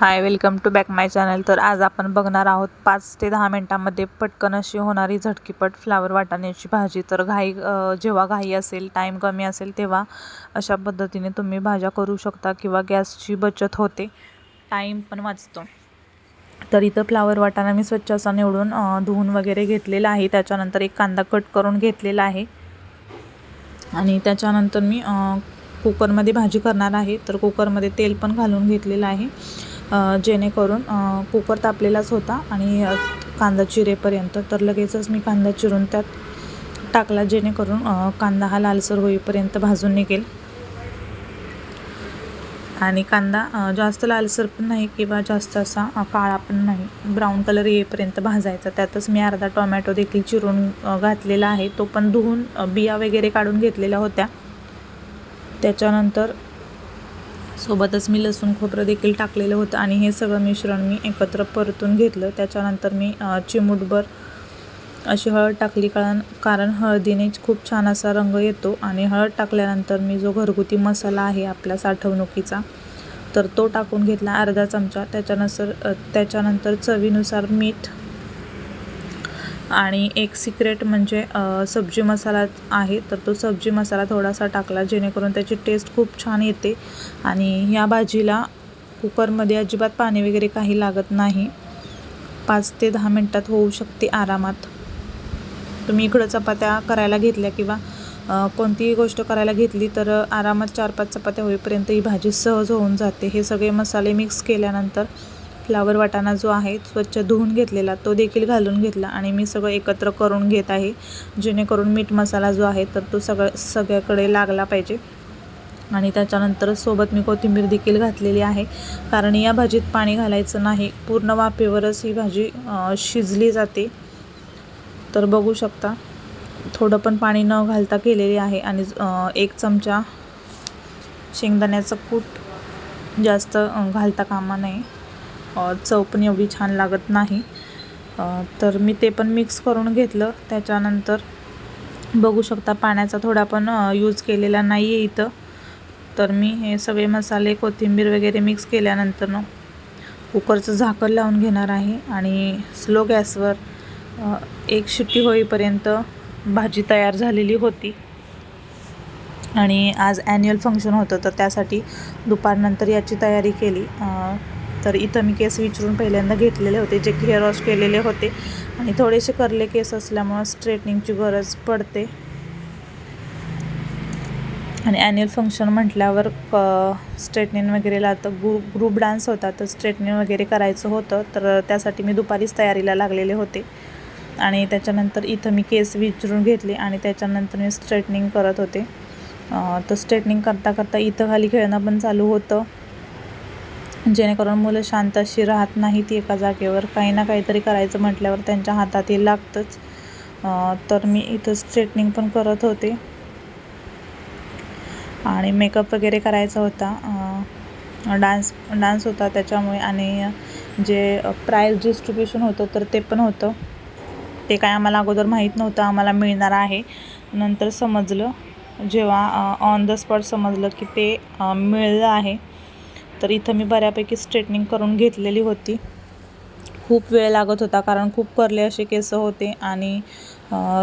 Hi welcome to back my channel. तर आज आपण बघणार आहोत पाच ते दहा मिनटामध्ये पटकन अशी होणारी झटकीपट फ्लावर वाटाण्याची भाजी. तर घाई जेव्हा घाई असेल टाईम कमी असेल तेव्हा अशा पद्धतीने तुम्ही भाज्या करू शकता किंवा गॅसची बचत होते. टाईम पण वाचतो. तर इथं फ्लावर वाटाणा मी स्वच्छ असा निवडून धुवून वगैरे घेतलेला आहे. त्याच्यानंतर एक कांदा कट करून घेतलेला आहे. आणि त्याच्यानंतर मी कुकरमध्ये भाजी करणार आहे. तर कुकरमध्ये तेल पण घालून घेतलेलं आहे. जेणेकरून कुकर तापलेलाच होता आणि कांदा चिरेपर्यंत. तर लगेचच मी कांदा चिरून त्यात टाकला जेणेकरून कांदा हा लालसर होईपर्यंत भाजून निघेल. आणि कांदा जास्त लालसर पण नाही किंवा जास्त असा काळा पण नाही. ब्राऊन कलर येईपर्यंत भाजायचा. त्यातच मी अर्धा टोमॅटो देखील चिरून घातलेला आहे. तो पण धुवून बिया वगैरे काढून घेतलेल्या होत्या. त्याच्यानंतर सोबतच मी लसूण खोबरं देखील टाकलेलं होतं आणि हे सगळं मिश्रण मी एकत्र परतून घेतलं. त्याच्यानंतर मी चिमूटभर अशी हळद टाकली. कारण कारण हळदीने खूप छान असा रंग येतो आणि हळद टाकल्यानंतर मी जो घरगुती मसाला आहे आपल्या साठवणुकीचा तर तो टाकून घेतला अर्धा चमचा. त्याच्यानंतर त्याच्यानंतर चवीनुसार मीठ आणि एक सिक्रेट म्हणजे सब्जी मसाला आहे तर तो सब्जी मसाला थोडासा टाकला जेणेकरून त्याची टेस्ट खूप छान येते. आणि या भाजीला कुकरमध्ये अजिबात पाणी वगैरे काही लागत नाही. पाच ते दहा मिनटात होऊ शकते आरामात. तुम्ही इकडं चपात्या करायला घेतल्या किंवा कोणतीही गोष्ट करायला घेतली तर आरामात चार पाच चपात्या होईपर्यंत ही भाजी सहज होऊन जाते. हे सगळे मसाले मिक्स केल्यानंतर फ्लावर वाटाणा जो आहे स्वच्छ धुवून घेतलेला तो देखील घालून घेतला आणि मी सगळं एकत्र करून घेत आहे. जेणेकरून मीठ मसाला जो आहे तर तो सगळं सगळ्याकडे लागला पाहिजे. आणि त्याच्यानंतर सोबत मी कोथिंबीर देखील घातलेली आहे. कारण या भाजीत पाणी घालायचं नाही पूर्ण वाफेवरच ही भाजी शिजली जाते. तर बघू शकता थोडं पण पाणी न घालता केलेली आहे आणि एक चमचा शेंगदाण्याचं कूट जास्त घालता कामा नये. चव पण एवढी छान लागत नाही. तर मी ते पण मिक्स करून घेतलं. त्याच्यानंतर बघू शकता पाण्याचा थोडा पण यूज केलेला नाही आहे इथं. तर मी हे सगळे मसाले कोथिंबीर वगैरे मिक्स केल्यानंतर ना कुकरचं झाकण लावून घेणार आहे. आणि स्लो गॅसवर एक शिट्टी होईपर्यंत भाजी तयार झालेली होती. आणि आज ॲन्युअल फंक्शन होतं तर त्यासाठी दुपारनंतर याची तयारी केली. तर इथं मी केस विचारून पहिल्यांदा घेतलेले होते जे की हेअर वॉश केलेले होते. आणि थोडेसे करले केस असल्यामुळं स्ट्रेटनिंगची गरज पडते. आणि ॲन्युअल फंक्शन म्हटल्यावर क स्ट्रेटनिंग वगैरे लावतं ग्रु ग्रुप डान्स होता तर स्ट्रेटनिंग वगैरे करायचं होतं. तर त्यासाठी मी दुपारीच तयारीला लागलेले होते. आणि त्याच्यानंतर इथं मी केस विचरून घेतले आणि त्याच्यानंतर मी स्ट्रेटनिंग करत होते. तर स्ट्रेटनिंग करता करता इथं खाली खेळणं पण चालू होतं. जेणेकरून मुलं शांत अशी राहत नाहीत एका जागेवर. काही ना काहीतरी करायचं म्हटल्यावर त्यांच्या हातात हे लागतंच तर मी इथं स्ट्रेटनिंग पण करत होते. आणि मेकअप वगैरे करायचा होता. डान्स डान्स होता त्याच्यामुळे आणि जे प्राईज डिस्ट्रीब्युशन होतं तर ते पण होतं. ते काय आम्हाला अगोदर माहीत नव्हतं आम्हाला मिळणार आहे. नंतर समजलं. जेव्हा ऑन द स्पॉट समजलं की ते मिळलं आहे. तर इथं मी बऱ्यापैकी स्ट्रेटनिंग करून घेतलेली होती. खूप वेळ लागत होता कारण खूप करले असे केस होते आणि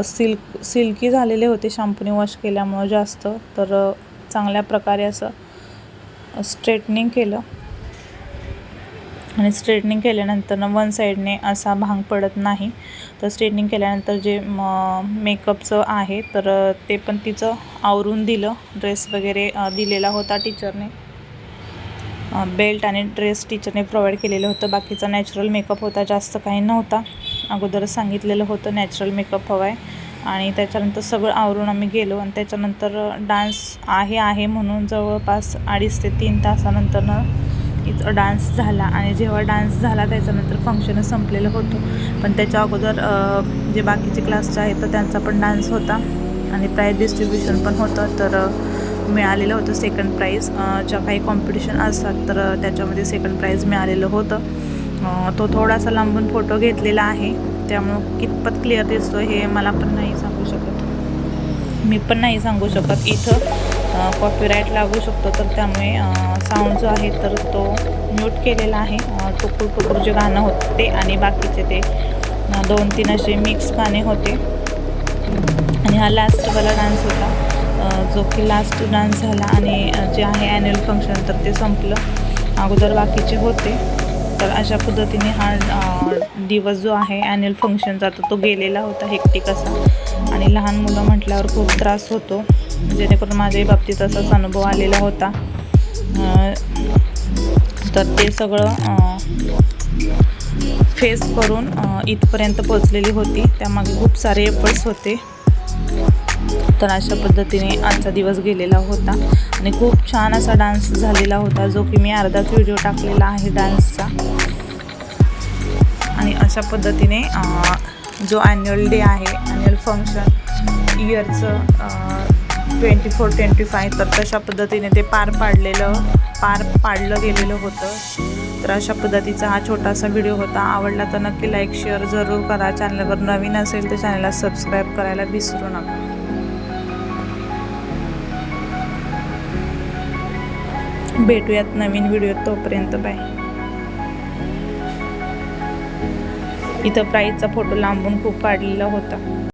सिल्क सिल्की झालेले होते. शॅम्पूने वॉश केल्यामुळं जास्त. तर चांगल्या प्रकारे असं स्ट्रेटनिंग केलं. आणि स्ट्रेटनिंग केल्यानंतर वन साईडने असा भांग पडत नाही. तर स्ट्रेटनिंग केल्यानंतर जे म मेकअपचं आहे तर ते पण तिचं आवरून दिलं. ड्रेस वगैरे दिलेला होता टीचरने बेल्ट आणि ड्रेस टीचरने प्रोव्हाइड केलेलं होतं. बाकीचा नॅचरल मेकअप होता जास्त काही नव्हता. अगोदरच सांगितलेलं होतं नॅचरल मेकअप हवा आहे आणि त्याच्यानंतर सगळं आवरून आम्ही गेलो आणि त्याच्यानंतर डान्स आहे आहे म्हणून जवळपास अडीच ते तीन तासानंतरनं इथं डान्स झाला. आणि जेव्हा डान्स झाला त्याच्यानंतर फंक्शन संपलेलं होतं. पण त्याच्या अगोदर जे बाकीचे क्लासचे आहेत तर त्यांचा पण डान्स होता. आणि प्राईज डिस्ट्रीब्युशन पण होतं. तर मिळालेलं होतं सेकंड प्राईज ज्या काही कॉम्पिटिशन असतात तर त्याच्यामध्ये सेकंड प्राईज मिळालेलं होतं. तो थोडासा लांबून फोटो घेतलेला आहे. त्यामुळं कितपत क्लिअर दिसतो हे मला पण नाही सांगू शकत. मी पण नाही सांगू शकत. इथं कॉपीराईट लागू शकतो तर त्यामुळे साऊंड जो आहे तर तो म्यूट केलेला आहे. टुकूर टुकूर जे गाणं होतं ते आणि बाकीचे ते दोन तीन असे मिक्स गाणे होते. आणि हा लास्टवाला डान्स होता. जो की लास्ट डान्स झाला आणि जे आहे ॲन्युअल फंक्शन तर ते संपलं. अगोदर बाकीचे होते. तर अशा पद्धतीने हा दिवस जो आहे ॲन्युअल फंक्शनचा तर तो गेलेला होता हेक्टिक असा. आणि लहान मुलं म्हटल्यावर खूप त्रास होतो. जेणेकरून माझ्याही बाबतीत असाच अनुभव आलेला होता. तर ते सगळं फेस करून इथपर्यंत पोचलेली होती. त्यामागे खूप सारे एफर्ट्स होते. तर अशा पद्धतीने आजचा दिवस गेलेला होता. आणि खूप छान असा डान्स झालेला होता जो की मी अर्धाच व्हिडिओ टाकलेला आहे डान्सचा आणि अशा पद्धतीने जो ॲन्युअल डे आहे ॲन्युअल फंक्शन इयरचं ट्वेंटी फोर ट्वेंटी फाय तर तशा पद्धतीने ते पार पाडलेलं पार पाडलं गेलेलं होतं. तर अशा पद्धतीचा हा छोटासा व्हिडिओ होता. आवडला तर नक्की लाईक शेअर जरूर करा. चॅनलवर नवीन असेल तर चॅनलला सबस्क्राईब करायला विसरू नका. भेटूयात नवीन व्हिडिओ तोपर्यंत बाय इथं प्राईजचा फोटो लांबून खूप काढलेला होता.